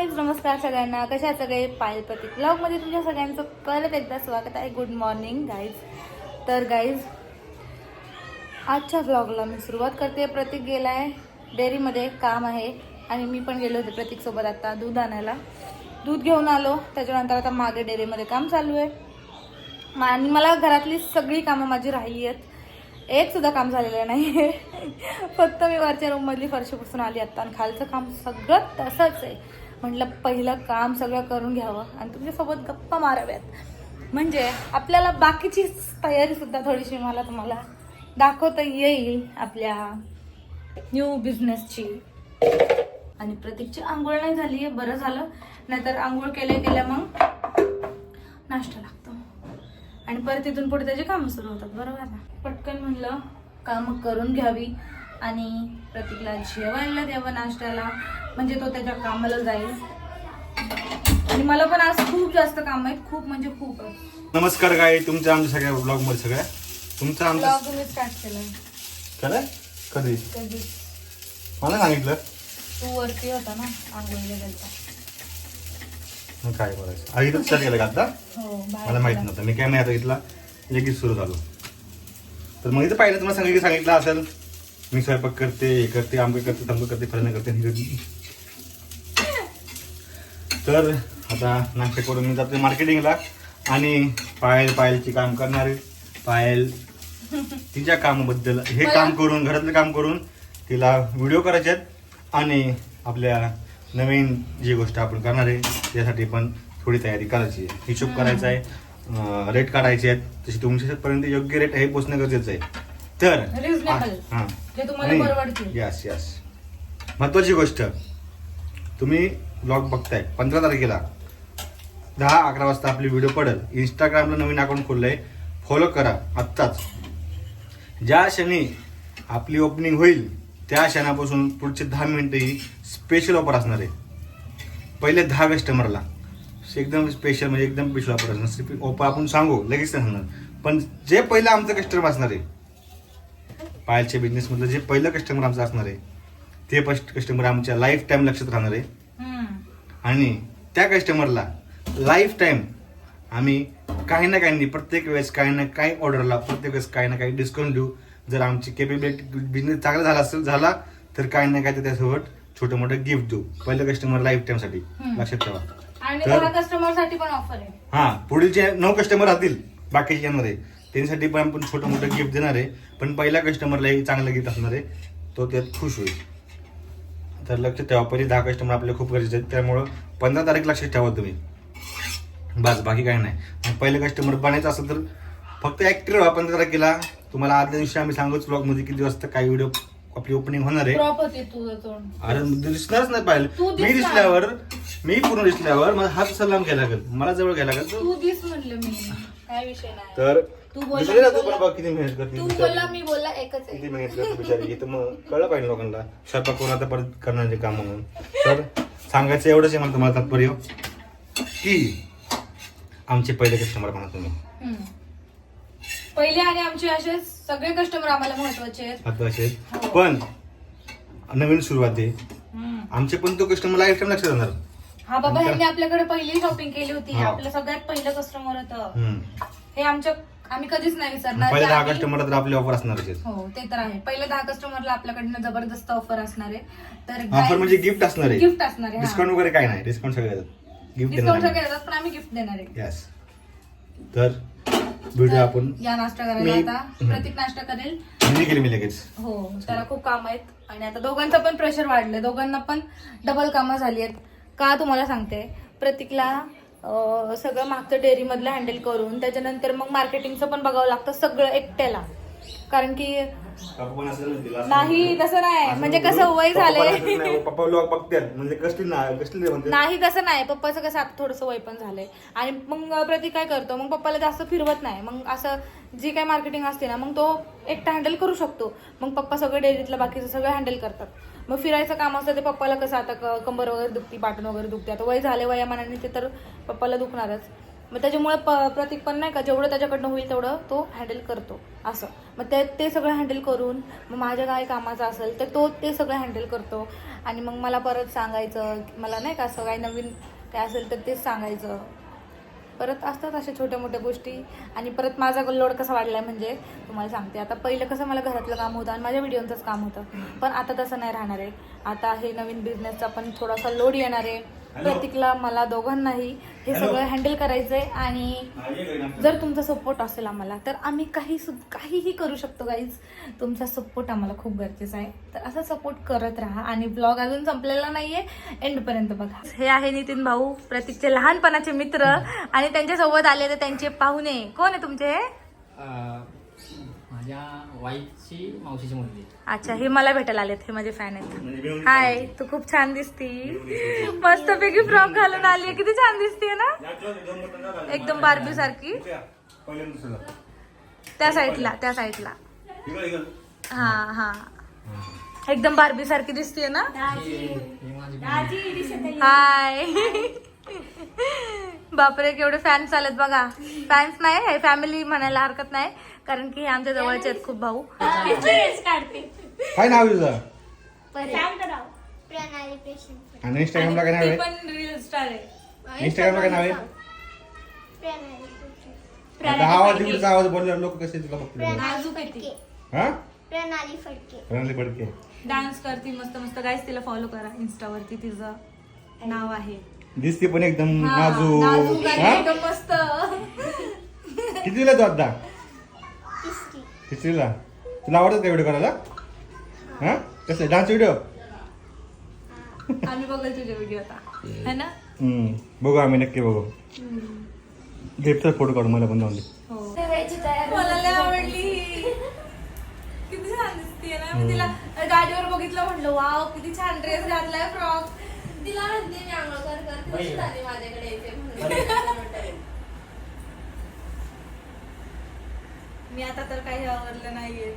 Guys नमस्कार सगळ्यांना. कशा सगळे? पायल प्रतीक ब्लॉगमध्ये तुमच्या सगळ्यांचं परत एकदा स्वागत आहे. गुड मॉर्निंग गाईज तर गाईज आजच्या ब्लॉगला मी सुरुवात करते. प्रतीक गेला आहे डेअरीमध्ये काम आहे. आणि मी पण गेलो होते प्रतीकसोबत आता दूध आणायला. दूध घेऊन आलो. त्याच्यानंतर आता मागे डेअरीमध्ये काम चालू आहे. आणि मला घरातली सगळी कामं माझी राहिली आहेत. एक सुद्धा काम झालेलं नाही. फक्त मी वरच्या रूममधली फरशी पुसून आली आत्ता आणि खालचं काम सगळं तसंच आहे. म्हटलं पहिलं काम सगळं करून घ्यावं आणि तुमच्यासोबत गप्पा माराव्यात. म्हणजे आपल्याला बाकीची तयारी सुद्धा थोडीशी मला तुम्हाला दाखवता येईल आपल्या न्यू बिझनेसची आणि प्रतीकची आंघोळ नाही झाली आहे बरं झालं. नाहीतर आंघोळ केल्या केल्या मग नाश्ता लागतो. आणि परत तिथून पुढे त्याची कामं सुरू होतात बरोबर ना? पटकन म्हणलं कामं करून घ्यावी. आणि प्रतीकला जेवायला द्यावं नाश्त्याला. म्हणजे तो त्याच्या कामाला जाईल. आणि मला पण आज खूप जास्त काम आहेत. खूप म्हणजे खूप. नमस्कार काय तुमच्या आमच्या सगळ्या ब्लॉगमध्ये सगळ्या. तुमचं आमचं स्टार्ट केलं कधी? कधी? मला सांगितलं. तू वरती होता ना आंघोळीला गेलता मग काय करायचं आई तर केलं का आता? हो मला माहीत. नव्हतं. मी काय नाही आता इथला लगेच सुरू झालो. तर मग इथं पाहिलं तुम्हाला सांगितलं सांगितलं असेल. मी स्वयंपाक करते हे करते आंबे करते तंब करते फळणं करते हे. तर आता नाश्ता करून मी जाते मार्केटिंगला आणि पायल पायलची काम करणारे पायल तिच्या कामाबद्दल हे काम करून घरातलं काम करून तिला व्हिडिओ करायचे आहेत आणि आपल्या नवीन जी गोष्ट आपण करणार आहे त्यासाठी पण थोडी तयारी करायची आहे. हिशोब करायचा आहे रेट काढायचे आहेत. तशी तुमच्यापर्यंत योग्य रेट हे पोचणं गरजेचं आहे. तर Reasonable. हां तुम्हाला यस यस महत्वाची गोष्ट. तुम्ही ब्लॉग बघताय पंधरा तारखेला. दहा अकरा वाजता आपली व्हिडिओ पडेल. इंस्टाग्रामला नवीन अकाउंट खोललंय. फॉलो करा आत्ताच. ज्या क्षणी आपली ओपनिंग होईल त्या क्षणापासून पुढचे दहा मिनिटं ही स्पेशल ऑफर असणार आहे. पहिले दहा कस्टमरला एकदम स्पेशल म्हणजे एकदम स्पेशल ऑफर असणार. ऑफर आपण सांगू लगेच सांगणार. पण जे पहिलं आमचं कस्टमर असणार आहे पायलच्या बिझनेसमधलं जे पहिलं कस्टमर आमचं असणार आहे ते फर्स्ट कस्टमर आमच्या लाईफ टाईम लक्षात राहणार आहे. आणि त्या कस्टमरला लाईफ टाईम आम्ही काही ना काही नाही प्रत्येक वेळेस काही ना काही ऑर्डरला प्रत्येक वेळेस काही ना काही डिस्काउंट देऊ. जर आमची केपेबिलिटी बिझनेस चांगला झाला असेल झाला तर काही ना काही त्याच्यासोबत छोटं मोठं गिफ्ट देऊ. पहिलं कस्टमर लाईफ टाईमसाठी हम्म. लक्षात ठेवा. आणि तर- दहा कस्टमरसाठी पण ऑफर आहे. हा पुढील जे नऊ कस्टमर राहतील बाकीचे येणार आहे. त्यांच्यासाठी पण आपण छोटं मोठं गिफ्ट देणार आहे. पण पहिल्या कस्टमरला एक चांगलं गिफ्ट असणार आहे. तो त्यात खुश होईल. तर लक्षात ठेवा. पहिले दहा कस्टमर आपले खूप गरजेचे आहेत. त्यामुळं पंधरा तारीख लक्षात ठेवा तुम्ही. बस बाकी काही नाही. पहिले कस्टमर बनायचं असेल तर फक्त ऍक्टिव्ह व्हा पंधरा तारखेला तुम्हाला आदल्या दिवशी आम्ही सांगूच ब्लॉगमध्ये किती वाजता काही व्हिडिओ आपली ओपनिंग होणार आहे. अरे दिसणारच नाही पाहिलं. मी. दिसल्यावर मी पूर्ण दिसल्यावर मला हात सलाम घ्यायला लागेल. मला जवळ घ्यायला लागेल. तर तू तू बोलला. पण बघ किती मेहनत करते तू बिचारी. बोलला मी बोलला एकच किती आहे मेहनत करते बिचारी इथं मग कळलं पाहिजे लोकांना स्वयंपाक करून आता परत करण्याचे काम म्हणून तर सांगायचं एवढंच आहे मला तुम्हाला तात्पर्य की आमचे पहिले कस्टमर म्हणा तुम्ही हम्म. पहिले आणि आमचे असे सगळे कस्टमर आम्हाला महत्त्वाचे आहेत आता असे हो. पण नवीन सुरुवात आहे हम्म. आमचे पण तो कस्टमर लाईफ टाईम लक्षात राहणार हा बाबा ह्यांनी आपल्याकडे पहिली शॉपिंग केली होती हा. आपलं सगळ्यात पहिलं कस्टमर होतं हम्म. हे आमच्या आम्ही कधीच नाही विसरणार. पहिले की दहा आम्ही- कस्टमर तर आपले ऑफर असणारच आहेत. हो ते तर आहे. पहिल्या दहा कस्टमरला आपल्याकडनं जबरदस्त ऑफर असणार आहे. तर ऑफर म्हणजे गिफ्ट असणार आहे. गिफ्ट असणार आहे डिस्काउंट वगैरे काय नाही. डिस्काउंट सगळे गिफ्ट डिस्काउंट देणार सगळे देतात पण आम्ही गिफ्ट देणार आहे. यस तर व्हिडिओ आपण. या नाश्ता करायला मी- आता. हम्म. प्रत्येक नाश्ता करेल. हिंदी केली मी लगेच. हो त्याला खूप काम आहेत. आणि आता दोघांचं पण प्रेशर वाढलंय. दोघांना पण डबल कामं झाली आहेत. का तुम्हाला सांगते? प्रतीकला सगळं मागचं डेअरीमधलं हँडल करून त्याच्यानंतर मग मार्केटिंगचं पण बघावं लागतं सगळं एकट्याला. कारण की नाही तसं नाही. म्हणजे कसं वय झालंय? पप्पा लोक बघतात म्हणजे कसली म्हणते नाही तसं नाही. पप्पाचं कसं आता थोडंसं वय पण झालंय. आणि मग प्रतीक काय करतो? मग पप्पाला जास्त फिरवत नाही. मग असं जी काय मार्केटिंग असते ना मग तो एकटा हँडल करू शकतो. मग पप्पा सगळं डेअरीतलं बाकीचं सगळं हँडल करतात. मग फिरायचं काम असतं ते पप्पाला कसं आता कंबर वगैरे दुखती पाटण वगैरे दुखते. आता वय झाले वयामानाने ते तर पप्पाला दुखणारच. मग त्याच्यामुळे प- प्रतीक पण नाही का जेवढं त्याच्याकडनं होईल तेवढं तो हँडल करतो. असं. मग ते ते सगळं हँडल करून मग माझ्या काय कामाचं असेल तर तो ते सगळं हँडल करतो. आणि मग मला परत सांगायचं मला नाही का असं काही नवीन काय असेल तर तेच सांगायचं. परत असतात अशा छोट्या मोठ्या गोष्टी. आणि परत माझा लोड कसा वाढलाय म्हणजे तुम्हाला सांगते. आता पहिलं कसं मला घरातलं काम होतं आणि माझ्या व्हिडिओंचंच काम होतं. पण आता तसं नाही राहणार आहे. आता हे नवीन बिझनेसचा पण थोडासा लोड येणार आहे. प्रतीकला मला दोघांनाही हे सगळं हँडल करायचंय आणि जर तुमचा सपोर्ट असेल आम्हाला तर आम्ही काही सुद्ध- काहीही करू शकतो गाईज तुमचा सपोर्ट आम्हाला खूप गरजेचा आहे. तर असं सपोर्ट करत राहा आणि ब्लॉग अजून संपलेला नाहीये. एंडपर्यंत बघा. हे आहे नितीन भाऊ प्रतीकचे लहानपणाचे मित्र आणि त्यांच्यासोबत आले तर त्यांचे पाहुणे. कोण आहे तुमचे? हे? माझ्या वाईफची मावशीची मुलगी अच्छा हे मला भेटायला आलेत हे माझे फॅन आहेत. हाय तू खूप छान दिसती. मस्तपैकी फ्रॉक घालून आली किती छान दिसतीये ना? एकदम बारबी सारखी. त्या साईडला त्या साईडला हा हा. एकदम बारबी सारखी दिसतीये ना. हाय बापरे केवढे फॅन्स आलेत बघा. फॅन्स नाही हे फॅमिली म्हणायला हरकत नाही. कारण की हे आमच्या जवळचे आहेत खूप भाऊ. काय नाव आहे तुझं? प्रणाली पेशंट. आणि इंस्टाग्रामला काय नाव आहे? पण रील स्टार आहे. इंस्टाग्रामला काय नाव आहे? प्रणाली पेशंट. आता आवाज तिकडचा आवाज बोलल्यावर लोक कसे तुला बघतील नाजूक आहे ती. हा? प्रणाली फडके. प्रणाली फडके. डान्स करते मस्त मस्त. गाईस तिला फॉलो करा इन्स्टावरती तिचं नाव आहे. दिसते पण एकदम हा, नाजूक. नाजूक आणि हा? एकदम मस्त. कितीला तू आता? तिसरीला. तुला आवडत का व्हिडिओ करायला? हा. कसं डान्स व्हिडिओ आम्ही बघल तुझे व्हिडिओ आता. है ना? बघू आम्ही नक्की बघू. घेतलं फोटो काढून मला पण जाऊन दे. हो. मला लय आवडली. किती छान दिसते ना. मी तिला गाडीवर बघितलं म्हटलं वाव किती छान ड्रेस घातलाय फ्रॉक. तिला म्हणते मी आंघोळ कर कर खुश झाली माझ्याकडे येते म्हणून. मी आता तर काही आवडलं नाहीये.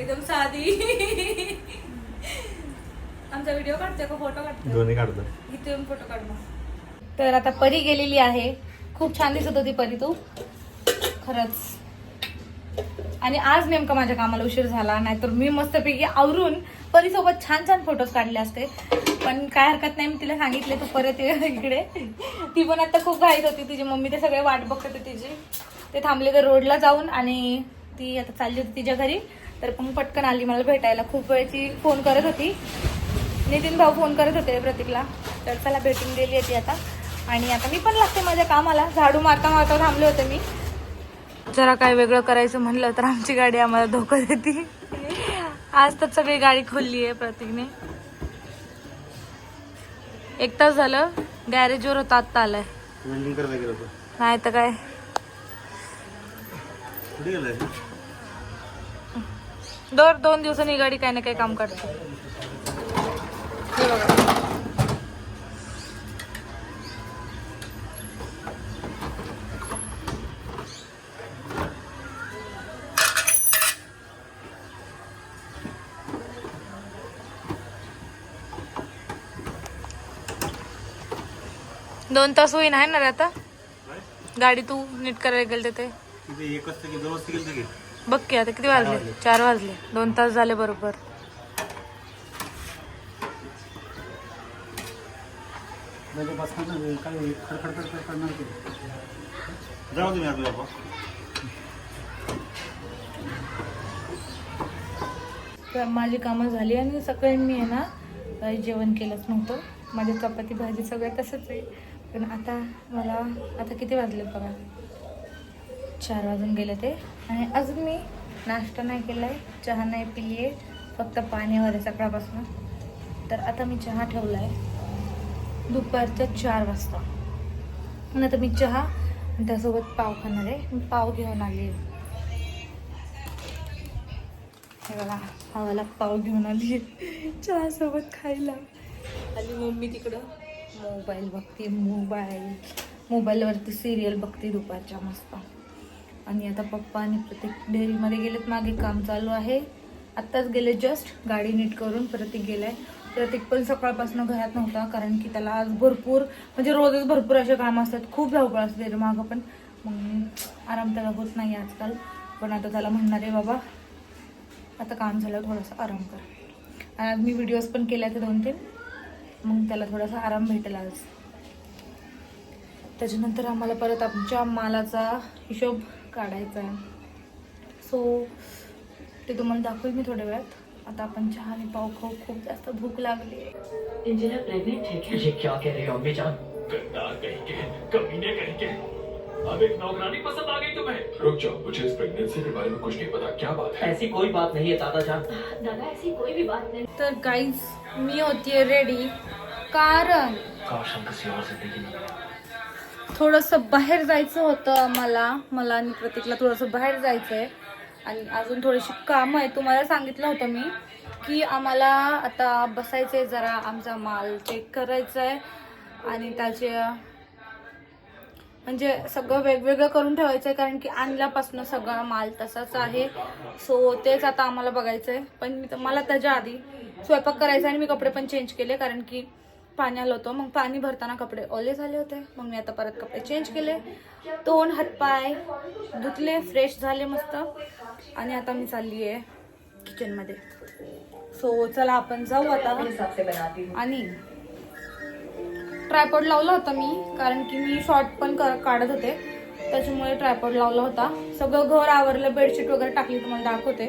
एकदम साधी. आमचा व्हिडिओ काढतोय का? फोटो काढतोय? दोन्ही काढतो. इथे येऊन फोटो काढ तर आता परी गेलेली आहे. खूप छान दिसत होती परी तू. खरंच. आणि आज नेमका माझ्या कामाला उशीर झाला नाहीतर मी मस्तपैकी आवरून परीसोबत छान छान फोटोज काढले असते. पण काय हरकत नाही मी तिला सांगितले तू परत ये इकडे. ती पण आता खूप घाईत होती तिची मम्मी ते सगळे वाट बघत होते तिची. ते थांबले तर रोडला जाऊन आणि ती आता चालली होती तिच्या घरी. तर मग पटकन आली मला भेटायला. खूप वेळची फोन करत होती. नितीन भाऊ फोन करत होते प्रतीकला. तर चला भेटून गेली आहे ती आता. आणि आता मी पण लागते माझ्या कामाला. झाडू मारता मारता थांबले होते मी. जरा काय वेगळं करायचं म्हणलं तर आमची गाडी आम्हाला धोका देते. आज तर सगळी गाडी खोलली आहे प्रतीकने. एक तास झालं. गॅरेजवर होता आत्ता आलाय. वेल्डिंग करायला गेलो होतो नाही तर काय? कुठे गेलाय? दर दोन दिवसांनी गाडी काही ना काही काम करते. हे बघा. दोन तास होईन आहे ना रे आता? गाडी तू नीट करायला गेल ते. गेलं की बघ की आता किती वाजले? चार वाजले. दोन तास झाले बरोबर. जाऊ तुम्ही आपल्या बाबा. तर माझी कामं झाली आणि सकाळी मी आहे ना काही जेवण केलंच नव्हतं. माझी चपाती भाजी सगळं तसंच आहे. पण आता मला आता किती वाजले बघा? चार वाजून गेले ते. आणि अजून मी नाश्ता नाही केला आहे चहा नाही पिली आहे फक्त पाण्यावर आहे सकाळपासून. तर आता मी चहा ठेवला आहे दुपारच्या चार वाजता. आणि आता मी चहा आणि त्यासोबत पाव खाणार आहे. मी पाव घेऊन आली हे बघा भावाला पाव घेऊन आली चहासोबत खायला. आली मम्मी तिकडं. मोबाईल बघते मोबाईल. मोबाईलवरती सिरियल बघते दुपारच्या मस्त. आणि आता पप्पा आणि प्रत्येक डेअरीमध्ये गेलेत मागे काम चालू आहे. आत्ताच गेले जस्ट गाडी नीट करून प्रतीक गेलाय. प्रतीक पण सकाळपासून घरात नव्हता कारण की त्याला आज भरपूर म्हणजे रोजच भरपूर असे काम असतात. खूप धावपळ असते त्याच्या मागं पण. मग आराम त्याला होत नाही आजकाल. पण आता त्याला म्हणणार आहे बाबा आता काम झालं थोडासा आराम कर. आणि आज मी व्हिडिओज पण केल्या ते दोन तीन मग त्याला थोडासा आराम भेटेल आज. त्याच्यानंतर आम्हाला परत आमच्या मालाचा हिशोब काढायचा आहे सो ते तुम्हाला दाखवेल मी थोड्या वेळात. आता आपण चहा आणि पाव खाऊ. खूप जास्त भूक लागली. आहे इंजिनियर प्रेग्नेंट है क्या ये क्या कह रहे हो अम्मी जान? गद्दार कहेंगे कमीने कहेंगे अब एक नौकरानी पसंद आ गई तुम्हें। रुक जाओ मुझे इस प्रेगनेंसी के बारे में कुछ नहीं पता। क्या बात है? ऐसी कोई बात नहीं है दादा जान। दादा ऐसी कोई भी बात नहीं। तर गाईज मी होतीये रेडी कारण? काश हम किसी और ज़िंदगी में थोडंसं बाहेर जायचं होतं आम्हाला मला आणि प्रतीकला थोडंसं बाहेर जायचं आहे आणि अजून थोडीशी कामं आहे तुम्हाला सांगितलं होतं मी की आम्हाला आता बसायचं आहे जरा आमचा माल चेक करायचा आहे आणि त्याचे म्हणजे सगळं वेगवेगळं करून ठेवायचं आहे कारण की आणल्यापासून सगळा माल तसाच आहे. सो तेच आता आम्हाला बघायचं आहे पण मी तर मला त्याच्या आधी स्वयंपाक करायचा आणि मी कपडे पण चेंज केले कारण की पाणी आलं होतं. मग पाणी भरताना कपडे ओले झाले होते. मग मी आता परत कपडे चेंज केले. तोंड हातपाय धुतले फ्रेश झाले मस्त. आणि आता मी चालली आहे किचनमध्ये सो चला आपण जाऊ आता. आणि ट्रायपॉड लावला होता मी कारण की मी शॉर्ट पण काढत होते. त्याच्यामुळे ट्रायपॉड लावला होता. सगळं घर आवरलं बेडशीट वगैरे टाकली तुम्हाला दाखवते.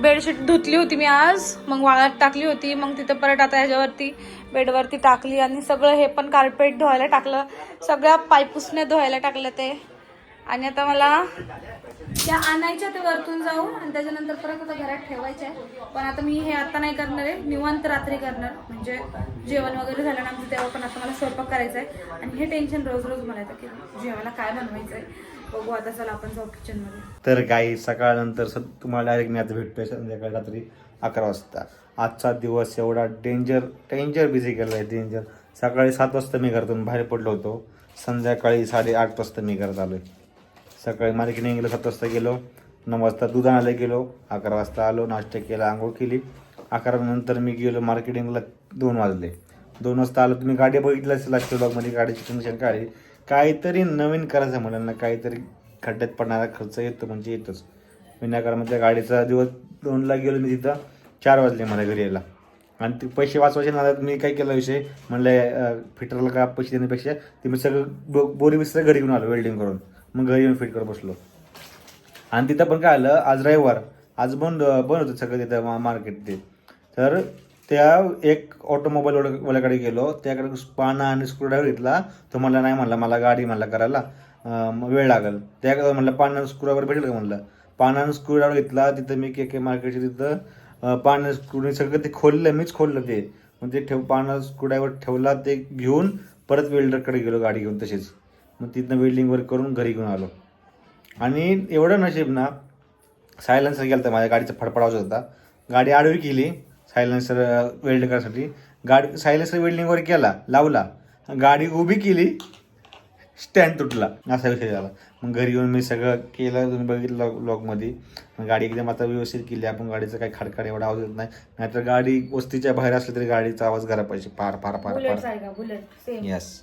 बेडशीट धुतली होती मी आज मग वाळत टाकली होती मग तिथं परत आता ह्याच्यावरती बेडवरती टाकली आणि सगळं हे पण कार्पेट धुवायला टाकलं. सगळ्या पायपुसण्या धुवायला टाकलं ते. आणि आता मला त्या आणायच्या ते वरतून जाऊन आणि त्याच्यानंतर परत आता घरात ठेवायच्या आहे. पण आता मी हे आता नाही करणार आहे निवांत रात्री करणार. म्हणजे जेवण वगैरे झालं ना आमचं तेव्हा पण आता मला स्वयंपाक करायचा आहे. आणि हे टेन्शन रोज रोज मला येतं की जेवायला काय बनवायचं आहे बघू आता चला आपण जाऊ किचनमध्ये तर काही सकाळनंतर स तुम्हाला डायरेक्ट मी आता भेटतोय संध्याकाळी रात्री अकरा वाजता. आजचा दिवस एवढा डेंजर डेंजर बिझी केला आहे डेंजर सकाळी सात वाजता मी घरातून बाहेर पडलो होतो. संध्याकाळी साडेआठ वाजता मी घरात आलो सकाळी मार्केटिंग गेलो सात वाजता गेलो. नऊ वाजता दूध आणायला गेलो. अकरा वाजता आलो नाश्ता केला आंघोळ केली. अकरा नंतर मी गेलो मार्केटिंगला दोन वाजले. दोन वाजता आलो तुम्ही गाडी बघितलं असेल लास्ट ब्लॉगमध्ये गाडीची कंडिशन काढली काहीतरी नवीन करायचं मुलांना काहीतरी खड्ड्यात पडणारा खर्च येतो म्हणजे येतोच. विनाकारामध्ये गाडीचा दिवस दोनला गेलो मी तिथं चार वाजले मला घरी यायला. आणि ते पैसे वाचवायचे नादात मी काय केला विषय? म्हणलं फिटरला का पैसे देण्यापेक्षा ते मी सगळं बो बोरी बिस्तर घरी घेऊन आलो वेल्डिंग करून. मग घरी येऊन फिट करत बसलो. आणि तिथं पण काय आलं आज रविवार. आज बंद बंद होतं सगळं तिथं मार्केट ते. तर त्या एक ऑटोमोबाईल वाल्याकडे गेलो. त्याकडे पाना आणि स्क्रूड्रायव्हर घेतला. तो म्हणला नाही म्हणला मला गाडी म्हणला करायला. मग वेळ लागेल. त्या म्हणलं पाना स्क्रूड्रायव्हर भेटेल का? म्हणलं. पाना आणि स्क्रूड्रायव्हर घेतला. तिथं मी के के मार्केटचे तिथं पाना स्क्रू सगळं ते खोललं. मीच खोललं ते. मग ते ठेव पाना स्क्रूड्रायव्हर ठेवला. ते घेऊन परत वेल्डरकडे गेलो गाडी घेऊन तशीच. मग तिथनं वेल्डिंग वर्क करून घरी घेऊन आलो. आणि एवढं नशीब ना सायलन्सर गेलं होता माझ्या गाडीचा फडफडावाच होता. गाडी आडवी केली. सायलेन्सर वेल्ड करण्यासाठी. गाडी सायलेन्सर वेल्डिंगवर केला लावला. गाडी उभी केली स्टँड तुटला. असा विषय झाला. मग घरी येऊन मी सगळं केलं तुम्ही बघितलं लॉग लॉगमध्ये मग गाडी एकदम आता व्यवस्थित केली. आपण गाडीचा काही खडखड एवढा आवाज येत नाही. नाहीतर गाडी वस्तीच्या बाहेर असली तरी गाडीचा आवाज घरा पाहिजे फार फार फार फार येस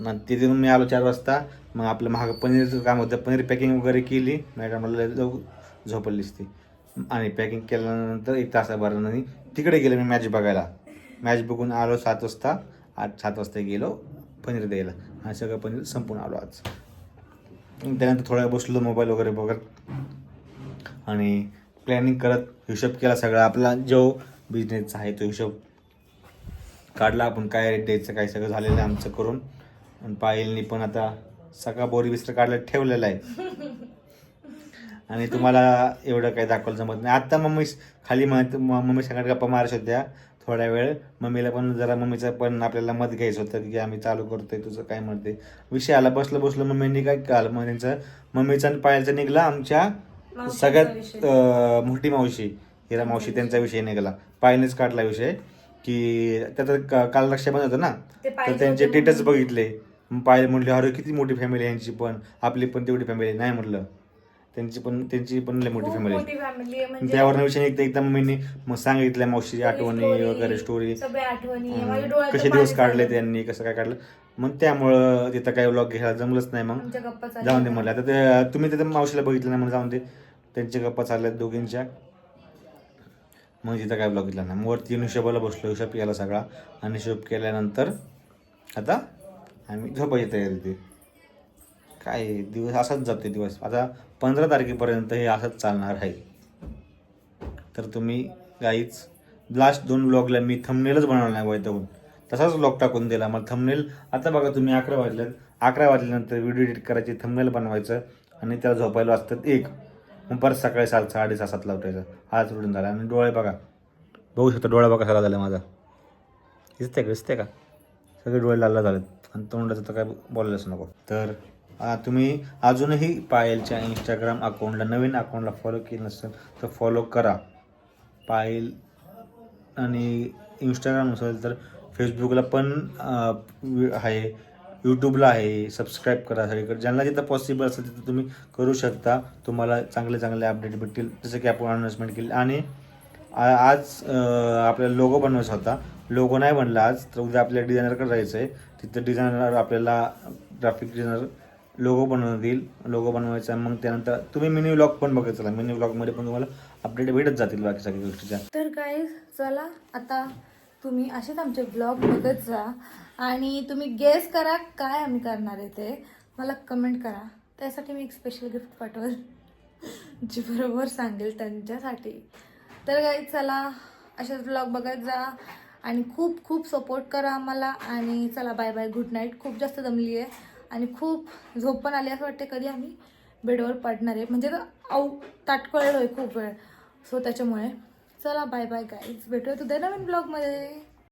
मग तिथून मी आलो चार वाजता. मग आपलं महाग पनीरचं काम होतं. पनीर पॅकिंग वगैरे केली. मॅडमला जाऊ झोपलीच ती आणि पॅकिंग केल्यानंतर एक तासाभराने तिकडे गेलो मी मॅच बघायला. मॅच बघून आलो सात वाजता आठ सात वाजता गेलो पनीर द्यायला. आणि सगळं पनीर संपून आलो आज. त्यानंतर थोडा बसलो मोबाईल वगैरे बघत. आणि प्लॅनिंग करत हिशोब केला सगळा. आपला जो बिझनेसचा आहे तो हिशोब काढला आपण काय रेट द्यायचं काय सगळं झालेलं आहे आमचं करून. आणि पायलनी पण आता सगळा बोरी बिस्तर काढला ठेवलेला आहे. आणि तुम्हाला एवढं काही दाखवायला जमत नाही. आत्ता मम्मी खाली म्हणत मम्मी सगळ्यात गप्पा मारत होत्या थोड्या वेळ. मम्मीला पण जरा मम्मीचं पण आपल्याला मत घ्यायचं होतं की आम्ही चालू करतोय तुझं काय म्हणते विषय आला बसलं बसलं मम्मींनी काय काल? मग त्यांचं मम्मीचा आणि पायलचा निघला आमच्या सगळ्यात मोठी मावशी हिरा मावशी त्यांचा विषय निघाला. पायलनेच काढला विषय की त्याचं काल रक्षाबंधन होतं ना? तर त्यांचे टेटस बघितले. मग पायल म्हणले अरे किती मोठी फॅमिली यांची पण. आपली पण तेवढी फॅमिली नाही म्हटलं. त्यांची पण त्यांची पण लय मोठी खूप फॅमिली मोठी फॅमिली आहे म्हणजे त्यावर विषय निघता एकदा मम्मीने मग सांगितलं मावशीची आठवणी story, वगैरे स्टोरी सगळ्या आठवणी माझ्या डोळ्यात कसे तर दिवस पाणी काढले. त्यांनी कसं काय काढलं. मग त्यामुळं तिथं काही व्लॉग घ्यायला जमलंच नाही मग. आमच्या गप्पा चालल्या. जाऊन दे म्हणलं. आता ते तुम्ही तिथं मावशीला बघितलं नाही म्हणून जाऊन दे. त्यांच्या गप्पा चालल्यात दोघींच्या. मग तिथं काय ब्लॉग दिला नाही. मग वरती येऊन हिशोबाला बसलो हिशोब केला सगळा. आणि हिशोब केल्यानंतर आता आम्ही झोपायची तयारी होती. काय दिवस असाच जाते दिवस. आता पंधरा तारखेपर्यंत हे असंच चालणार आहे. तर तुम्ही गाईच लास्ट दोन ब्लॉगला मी थंबनेलच बनवला नाही वैतागून तसाच ब्लॉग टाकून दिला. मला थंबनेल आता बघा तुम्ही अकरा वाजल्यात. अकरा वाजल्यानंतर व्हिडिओ एडिट करायची थंबनेल बनवायचं आणि त्याला झोपायला वाजतात एक. मग परत सकाळी सात साडेसहा सातला उठायचं. हाच रुटीन झाला. आणि डोळे बघा. बघू शकता डोळा बघा सगळा झाला माझा. दिसते का? दिसते का? सगळे डोळे लाल झालेत. आणि तोंडाचं तर काय बोलायलाच नको. तर तुम्ही अजूनही पायलच्या इंस्टाग्राम अकाउंटला नवीन अकाउंटला फॉलो केलं नसेल तर फॉलो करा. पायल आणि इंस्टाग्राम असेल तर फेसबुकला पण आहे यूट्यूबला आहे सबस्क्राईब करा सगळीकडे. ज्यांना जिथं पॉसिबल असेल तिथं तुम्ही करू शकता. तुम्हाला चांगले चांगले अपडेट भेटतील. जसं की आपण अनाउन्समेंट केली. आणि आज आपल्याला लोगो बनवायचा होता. लोगो नाही बनला आज. तर उद्या आपल्या डिझायनरकडे जायचं आहे तिथं डिझायनर आपल्याला ग्राफिक डिझायनर लोगो बनवून देईल. लोगो बनवायचा मग त्यानंतर तुम्ही मिनी व्लॉग पण बघत चला. मिनी व्लॉगमध्ये पण तुम्हाला अपडेट भेटत जातील बाकी सगळ्या गोष्टीच्या. तर काय चला. आता तुम्ही असेच आमचे ब्लॉग बघत जा. आणि तुम्ही गेस करा काय आम्ही करणार आहे ते. मला कमेंट करा. त्यासाठी मी एक स्पेशल गिफ्ट पाठवल. जी बरोबर सांगेल त्यांच्यासाठी. तर काही चला. असेच ब्लॉग बघत जा. आणि खूप खूप सपोर्ट करा आम्हाला. आणि चला बाय बाय गुड नाईट खूप जास्त दमली आहे आणि खूप झोप पण आली असं वाटते कधी आम्ही बेडवर पडणार आहे. म्हणजे आऊ ताटकळलो आहे खूप वेळ. सो त्याच्यामुळे चला बाय बाय गाईज भेटूया तुझ्या नवीन ब्लॉगमध्ये